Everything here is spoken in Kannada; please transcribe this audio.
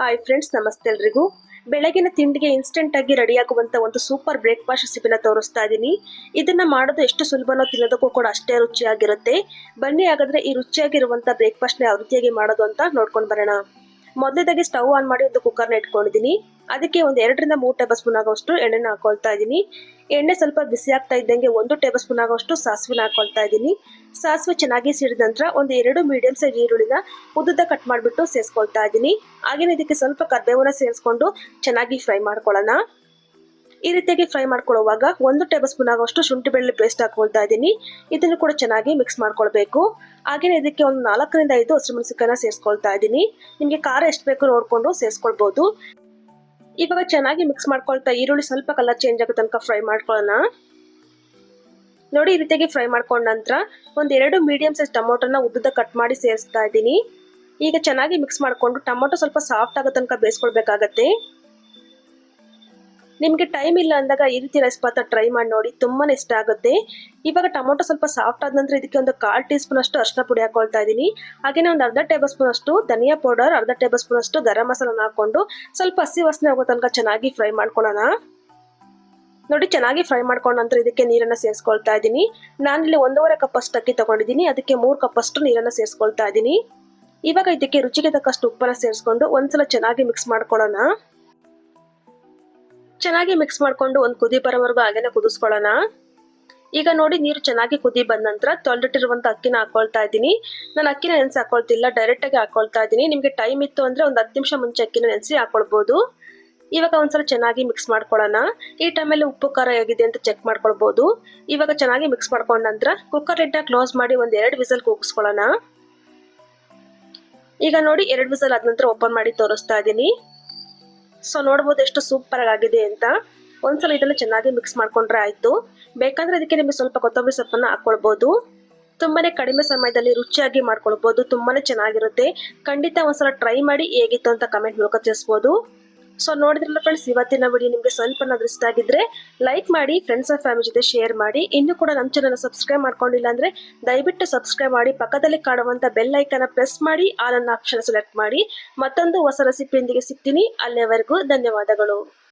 ಹಾಯ್ ಫ್ರೆಂಡ್ಸ್ ನಮಸ್ತೆ ಎಲ್ರಿಗೂ. ಬೆಳಗಿನ ತಿಂಡಿಗೆ ಇನ್ಸ್ಟೆಂಟ್ ಆಗಿ ರೆಡಿಯಾಗುವಂತ ಒಂದು ಸೂಪರ್ ಬ್ರೇಕ್ಫಾಸ್ಟ್ ರೆಸಿಪಿನ ತೋರಿಸ್ತಾ ಇದ್ದೀನಿ ಇದನ್ನ ಮಾಡೋದು ಎಷ್ಟು ಸುಲಭನೋ ತಿನ್ನೋದಕ್ಕೂ ಕೂಡ ಅಷ್ಟೇ ರುಚಿಯಾಗಿರುತ್ತೆ. ಬನ್ನಿ ಹಾಗಾದ್ರೆ ಈ ರುಚಿಯಾಗಿರುವಂತ ಬ್ರೇಕ್ಫಾಸ್ಟ್ನ ಯಾವ ರೀತಿಯಾಗಿ ಮಾಡೋದು ಅಂತ ನೋಡ್ಕೊಂಡು ಬರೋಣ. ಮೊದಲೇದಾಗಿ ಸ್ಟವ್ ಆನ್ ಮಾಡಿ ಒಂದು ಕುಕ್ಕರ್ನ ಇಟ್ಕೊಂಡಿದ್ದೀನಿ ಅದಕ್ಕೆ ಒಂದು ಎರಡರಿಂದ ಮೂರು ಟೇಬಲ್ ಸ್ಪೂನ್ ಆಗೋಷ್ಟು ಎಣ್ಣೆನ ಹಾಕೊಳ್ತಾ ಇದ್ದೀನಿ ಎಣ್ಣೆ ಸ್ವಲ್ಪ ಬಿಸಿ ಆಗ್ತಾ ಇದ್ದಂಗೆ ಒಂದು ಟೇಬಲ್ ಸ್ಪೂನ್ ಆಗೋಷ್ಟು ಸಾಸಿವೆನ ಹಾಕೊಳ್ತಾ ಇದ್ದೀನಿ ಸಾಸಿವೆ ಚೆನ್ನಾಗಿ ಸಿಡಿದ ನಂತರ ಒಂದು ಎರಡು ಮೀಡಿಯಂ ಸೈಜ್ ಈರುಳ್ಳಿನ ಉದ್ದುದ್ದ ಕಟ್ ಮಾಡಿಬಿಟ್ಟು ಸೇರಿಸ್ಕೊಳ್ತಾ ಇದ್ದೀನಿ ಹಾಗೇನೆ ಇದಕ್ಕೆ ಸ್ವಲ್ಪ ಕರ್ಬೇವನ್ನ ಸೇರಿಸ್ಕೊಂಡು ಚೆನ್ನಾಗಿ ಫ್ರೈ ಮಾಡ್ಕೊಳ್ಳೋಣ. ಈ ರೀತಿಯಾಗಿ ಫ್ರೈ ಮಾಡ್ಕೊಳ್ಳುವಾಗ ಒಂದು ಟೇಬಲ್ ಸ್ಪೂನ್ ಆಗೋಷ್ಟು ಶುಂಠಿ ಬೆಳ್ಳುಳ್ಳಿ ಪೇಸ್ಟ್ ಹಾಕೊಳ್ತಾ ಇದ್ದೀನಿ ಇದನ್ನು ಕೂಡ ಚೆನ್ನಾಗಿ ಮಿಕ್ಸ್ ಮಾಡ್ಕೊಳ್ಬೇಕು. ಹಾಗೇನೆ ಇದಕ್ಕೆ ಒಂದು ನಾಲ್ಕರಿಂದ ಐದು ಹಸಿರು ಮೆಣಸಿನಕಾಯಿನ ಸೇರಿಸ್ಕೊಳ್ತಾ ಇದ್ದೀನಿ ನಿಮಗೆ ಖಾರ ಎಷ್ಟು ಬೇಕು ನೋಡಿಕೊಂಡು ಸೇರಿಸ್ಕೊಳ್ಬೋದು. ಇವಾಗ ಚೆನ್ನಾಗಿ ಮಿಕ್ಸ್ ಮಾಡ್ಕೊಳ್ತಾ ಈರುಳ್ಳಿ ಸ್ವಲ್ಪ ಕಲರ್ ಚೇಂಜ್ ಆಗೋ ತನಕ ಫ್ರೈ ಮಾಡ್ಕೊಳ್ಳೋಣ. ನೋಡಿ ಈ ರೀತಿಯಾಗಿ ಫ್ರೈ ಮಾಡ್ಕೊಂಡ ನಂತರ ಒಂದು ಎರಡು ಮೀಡಿಯಂ ಸೈಜ್ ಟೊಮೊಟೊನ ಉದ್ದದ ಕಟ್ ಮಾಡಿ ಸೇರಿಸ್ತಾ ಇದ್ದೀನಿ. ಈಗ ಚೆನ್ನಾಗಿ ಮಿಕ್ಸ್ ಮಾಡಿಕೊಂಡು ಟೊಮೊಟೊ ಸ್ವಲ್ಪ ಸಾಫ್ಟ್ ಆಗೋ ತನಕ ಬೇಯಿಸ್ಕೊಳ್ಬೇಕಾಗತ್ತೆ. ನಿಮಗೆ ಟೈಮ್ ಇಲ್ಲ ಅಂದಾಗ ಈ ರೀತಿ ರೈಸ್ ಪಾತ್ರ ಟ್ರೈ ಮಾಡಿ ನೋಡಿ ತುಂಬಾ ಇಷ್ಟ ಆಗುತ್ತೆ. ಇವಾಗ ಟೊಮೊಟೊ ಸ್ವಲ್ಪ ಸಾಫ್ಟ್ ಆದ ನಂತರ ಇದಕ್ಕೆ ಒಂದು ಕಾಲ್ ಟೀ ಸ್ಪೂನ್ ಅಷ್ಟು ಅರ್ಶಿನ ಪುಡಿ ಹಾಕೊಳ್ತಾ ಇದ್ದೀನಿ ಹಾಗೆಯೇ ಒಂದು ಅರ್ಧ ಟೇಬಲ್ ಸ್ಪೂನ್ ಅಷ್ಟು ಧನಿಯಾ ಪೌಡರ್ ಅರ್ಧ ಟೇಬಲ್ ಸ್ಪೂನ್ ಅಷ್ಟು ಗರಂ ಮಸಾಲನ ಹಾಕೊಂಡು ಸ್ವಲ್ಪ ಹಸಿ ವಾಸನೆ ಆಗೋ ತನಕ ಚೆನ್ನಾಗಿ ಫ್ರೈ ಮಾಡ್ಕೊಳ್ಳೋಣ. ನೋಡಿ, ಚೆನ್ನಾಗಿ ಫ್ರೈ ಮಾಡ್ಕೊಂಡ ನಂತರ ಇದಕ್ಕೆ ನೀರನ್ನು ಸೇರಿಸ್ಕೊಳ್ತಾ ಇದ್ದೀನಿ ನಾನಿಲ್ಲಿ ಒಂದೂವರೆ ಕಪ್ ಅಷ್ಟು ಅಕ್ಕಿ ತಗೊಂಡಿದ್ದೀನಿ ಅದಕ್ಕೆ ಮೂರು ಕಪ್ ಅಷ್ಟು ನೀರನ್ನು ಸೇರಿಸ್ಕೊಳ್ತಾ ಇದ್ದೀನಿ ಇವಾಗ ಇದಕ್ಕೆ ರುಚಿಗೆ ತಕ್ಕಷ್ಟು ಉಪ್ಪನ್ನು ಸೇರಿಸ್ಕೊಂಡು ಒಂದ್ಸಲ ಚೆನ್ನಾಗಿ ಮಿಕ್ಸ್ ಮಾಡ್ಕೊಳ್ಳೋಣ. ಚೆನ್ನಾಗಿ ಮಿಕ್ಸ್ ಮಾಡಿಕೊಂಡು ಒಂದು ಕುದಿ ಬರೋವರೆಗೂ ಹಾಗೇನೆ ಕುದಿಸ್ಕೊಳ್ಳೋಣ. ಈಗ ನೋಡಿ ನೀರು ಚೆನ್ನಾಗಿ ಕುದಿ ಬಂದ ನಂತರ ತೊಳೆದಿಟ್ಟಿರುವಂಥ ಅಕ್ಕಿನ ಹಾಕೊಳ್ತಾ ಇದ್ದೀನಿ. ನಾನು ಅಕ್ಕಿನ ನೆನೆಸಿ ಹಾಕೊಳ್ತಿಲ್ಲ ಡೈರೆಕ್ಟಾಗಿ ಹಾಕೊಳ್ತಾ ಇದ್ದೀನಿ. ನಿಮಗೆ ಟೈಮ್ ಇತ್ತು ಅಂದರೆ ಒಂದು ಹತ್ತು ನಿಮಿಷ ಮುಂಚೆ ಅಕ್ಕಿನ ನೆನೆಸಿ ಹಾಕೊಳ್ಬೋದು. ಇವಾಗ ಒಂದ್ಸಲ ಚೆನ್ನಾಗಿ ಮಿಕ್ಸ್ ಮಾಡ್ಕೊಳ್ಳೋಣ. ಈ ಟೈಮಲ್ಲಿ ಉಪ್ಪು ಖಾರ ಹೇಗಿದೆ ಅಂತ ಚೆಕ್ ಮಾಡ್ಕೊಳ್ಬೋದು. ಇವಾಗ ಚೆನ್ನಾಗಿ ಮಿಕ್ಸ್ ಮಾಡ್ಕೊಂಡ ನಂತರ ಕುಕ್ಕರ್ ಲಿಡ್ನ ಕ್ಲೋಸ್ ಮಾಡಿ ಒಂದು ಎರಡು ವಿಸಲ್ ಕೂಗಿಸ್ಕೊಳ್ಳೋಣ. ಈಗ ನೋಡಿ ಎರಡು ವಿಸಲ್ ಆದ ನಂತರ ಓಪನ್ ಮಾಡಿ ತೋರಿಸ್ತಾ ಇದ್ದೀನಿ. ಸೊ ನೋಡ್ಬೋದು ಎಷ್ಟು ಸೂಪರ್ ಆಗಿದೆ ಅಂತ. ಒಂದ್ಸಲ ಇದನ್ನು ಚೆನ್ನಾಗಿ ಮಿಕ್ಸ್ ಮಾಡ್ಕೊಂಡ್ರೆ ಆಯ್ತು. ಬೇಕಂದ್ರೆ ಅದಕ್ಕೆ ನಿಮಗೆ ಸ್ವಲ್ಪ ಕೊತ್ತಂಬರಿ ಸೊಪ್ಪನ್ನು ಹಾಕ್ಕೊಳ್ಬೋದು ತುಂಬಾನೇ ಕಡಿಮೆ ಸಮಯದಲ್ಲಿ ರುಚಿಯಾಗಿ ಮಾಡ್ಕೊಳ್ಬೋದು. ತುಂಬಾನೇ ಚೆನ್ನಾಗಿರುತ್ತೆ. ಖಂಡಿತ ಒಂದ್ಸಲ ಟ್ರೈ ಮಾಡಿ ಹೇಗಿತ್ತು ಅಂತ ಕಮೆಂಟ್ ಮೂಲಕ ತಿಳಿಸ್ಬೋದು. ಸೊ ನೋಡಿದ್ರಲ್ಲ ಫ್ರೆಂಡ್ಸ್ ಇವತ್ತಿನ ವಿಡಿಯೋ ನಿಮಗೆ ಸ್ವಲ್ಪ ಇಷ್ಟ ಆಗಿದ್ರೆ ಲೈಕ್ ಮಾಡಿ ಫ್ರೆಂಡ್ಸ್ ಆಫ್ ಫ್ಯಾಮಿಲಿ ಜೊತೆ ಶೇರ್ ಮಾಡಿ. ಇನ್ನೂ ಕೂಡ ನಮ್ಮ ಚಾನಲ್ ಸಬ್ಸ್ಕ್ರೈಬ್ ಮಾಡ್ಕೊಂಡಿಲ್ಲ ಅಂದ್ರೆ ದಯವಿಟ್ಟು ಸಬ್ಸ್ಕ್ರೈಬ್ ಮಾಡಿ. ಪಕ್ಕದಲ್ಲಿ ಕಾಣುವಂತ ಬೆಲ್ ಐಕನ್ ಪ್ರೆಸ್ ಮಾಡಿ ಆಲ್ ಅನ್ನ ಆಪ್ಷನ್ ಸೆಲೆಕ್ಟ್ ಮಾಡಿ. ಮತ್ತೊಂದು ಹೊಸ ರೆಸಿಪಿಯೊಂದಿಗೆ ಸಿಗ್ತೀನಿ. ಅಲ್ಲಿಯವರೆಗೂ ಧನ್ಯವಾದಗಳು.